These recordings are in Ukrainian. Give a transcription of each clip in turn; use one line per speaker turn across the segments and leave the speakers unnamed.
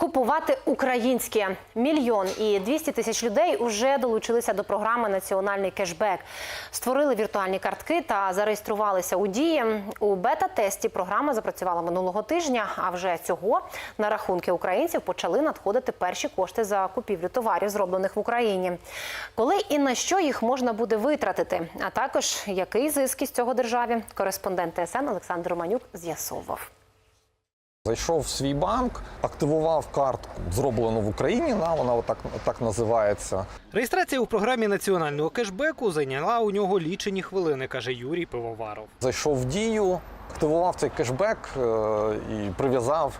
Купувати українське мільйон і 200 тисяч людей уже долучилися до програми Національний кешбек. Створили віртуальні картки та зареєструвалися у дії. У бета-тесті програма запрацювала минулого тижня. А вже цього на рахунки українців почали надходити перші кошти за купівлю товарів, зроблених в Україні. Коли і на що їх можна буде витратити, а також який зиск із цього державі, кореспондент ТСН Олександр Романюк з'ясовував.
Зайшов в свій банк, активував картку, зроблену в Україні. На вона отак так називається.
Реєстрація у програмі національного кешбеку зайняла у нього лічені хвилини, каже Юрій Пивоваров.
Зайшов в дію, активував цей кешбек е, і прив'язав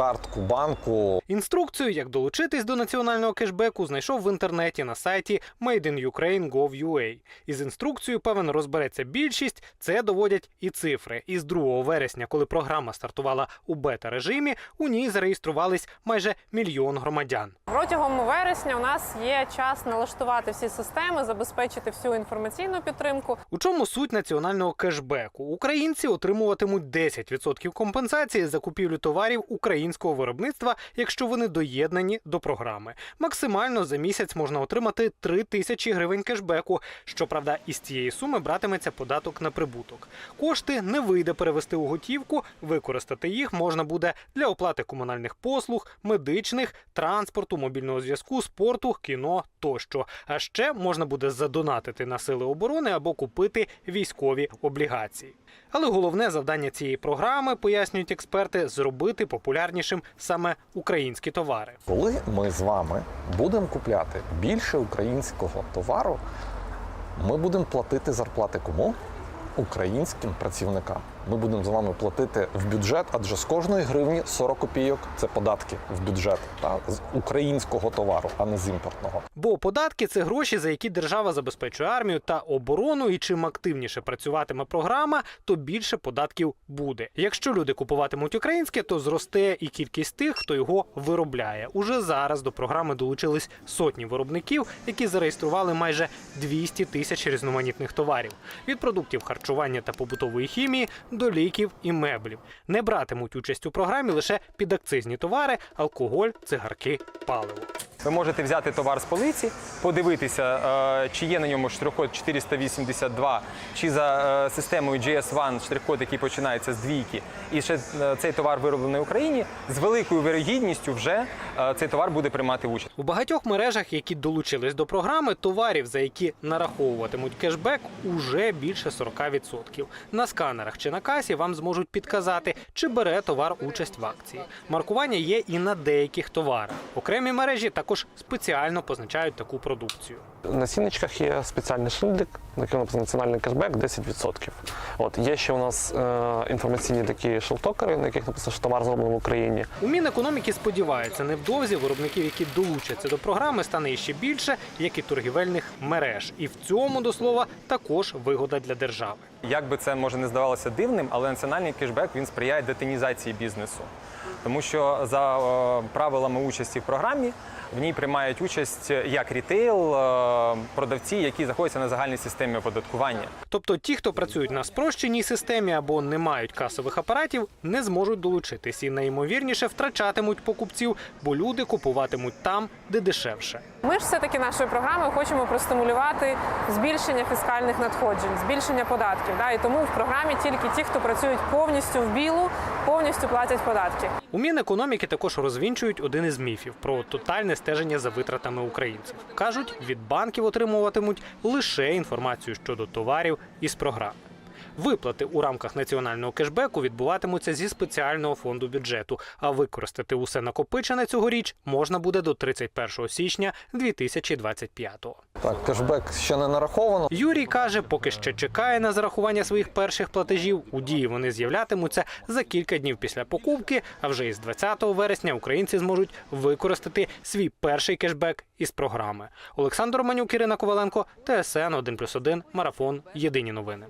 картку банку.
Інструкцію, як долучитись до національного кешбеку, знайшов в інтернеті на сайті madeinukraine.gov.ua. Із інструкцією, певен, розбереться більшість. Це доводять і цифри. Із 2 вересня, коли програма стартувала у бета-режимі, у ній зареєструвались майже мільйон громадян.
Протягом вересня у нас є час налаштувати всі системи, забезпечити всю інформаційну підтримку.
У чому суть національного кешбеку? Українці отримуватимуть 10% компенсації за купівлю товарів українського виробництва, якщо вони доєднані до програми. Максимально за місяць можна отримати 3 тисячі гривень кешбеку. Щоправда, із цієї суми братиметься податок на прибуток. Кошти не вийде перевести у готівку. Використати їх можна буде для оплати комунальних послуг, медичних, транспорту, мобільного зв'язку, спорту, кіно тощо. А ще можна буде задонатити на сили оборони або купити військові облігації. Але головне завдання цієї програми, пояснюють експерти, зробити популярнішим саме українські товари.
Коли ми з вами будемо купляти більше українського товару, ми будемо платити зарплати кому? Українським працівникам. Ми будемо з вами платити в бюджет, адже з кожної гривні 40 копійок це податки в бюджет та з українського товару, а не з імпортного.
Бо податки це гроші, за які держава забезпечує армію та оборону. І чим активніше працюватиме програма, то більше податків буде. Якщо люди купуватимуть українське, то зросте і кількість тих, хто його виробляє. Уже зараз до програми долучились сотні виробників, які зареєстрували майже 200 тисяч різноманітних товарів від продуктів харчування та побутової хімії до ліків і меблів. Не братимуть участь у програмі лише підакцизні товари, алкоголь, цигарки, паливо.
Ви можете взяти товар з полиці, подивитися, е, чи є на ньому штрих-код 482, чи за е, системою GS1 штрих-код, який починається з двійки, і ще е, цей товар вироблений в Україні, з великою вирогідністю вже цей товар буде приймати участь.
У багатьох мережах, які долучились до програми, товарів, за які нараховуватимуть кешбек, уже більше 40%. На сканерах чи на касі вам зможуть підказати, чи бере товар участь в акції. Маркування є і на деяких товарах. Окремі мережі також спеціально позначають таку продукцію.
На сіночках є спеціальний шильдик, на якому написано національний кешбек 10%. От є ще у нас е, інформаційні такі шелтокери, на яких написано, що товар зроблений в Україні.
У Мінекономіки сподівається, невдовзі виробників, які долучаться до програми, стане іще більше, як і торгівельних мереж. І в цьому, до слова, також вигода для держави.
Як би це може не здавалося дивним, але національний кешбек він сприяє детинізації бізнесу. Тому що за е, правилами участі в програмі в ній приймають участь як рітейл, е, продавці, які знаходяться на загальній системі оподаткування.
Тобто ті, хто працюють на спрощеній системі або не мають касових апаратів, не зможуть долучитись і найімовірніше втрачатимуть покупців, бо люди купуватимуть там, де дешевше.
Ми ж все-таки нашою програмою хочемо простимулювати збільшення фіскальних надходжень, збільшення податків. Да? І тому в програмі тільки ті, хто працюють повністю в білу, повністю платять податки.
У Мінекономіки також розвінчують один із міфів про тотальне стеження за витратами українців. кажуть, від банків отримуватимуть лише інформацію щодо товарів із програми. Виплати у рамках національного кешбеку відбуватимуться зі спеціального фонду бюджету, а використати усе накопичене цьогоріч можна буде до 31 січня 2025-го.
Так, кешбек ще не нараховано.
Юрій каже, поки ще чекає на зарахування своїх перших платежів. У дії вони з'являтимуться за кілька днів після покупки. А вже із 20 вересня українці зможуть використати свій перший кешбек із програми. Олександр Романюк, Ірина Коваленко, ТСН 1+,1, Марафон. Єдині новини.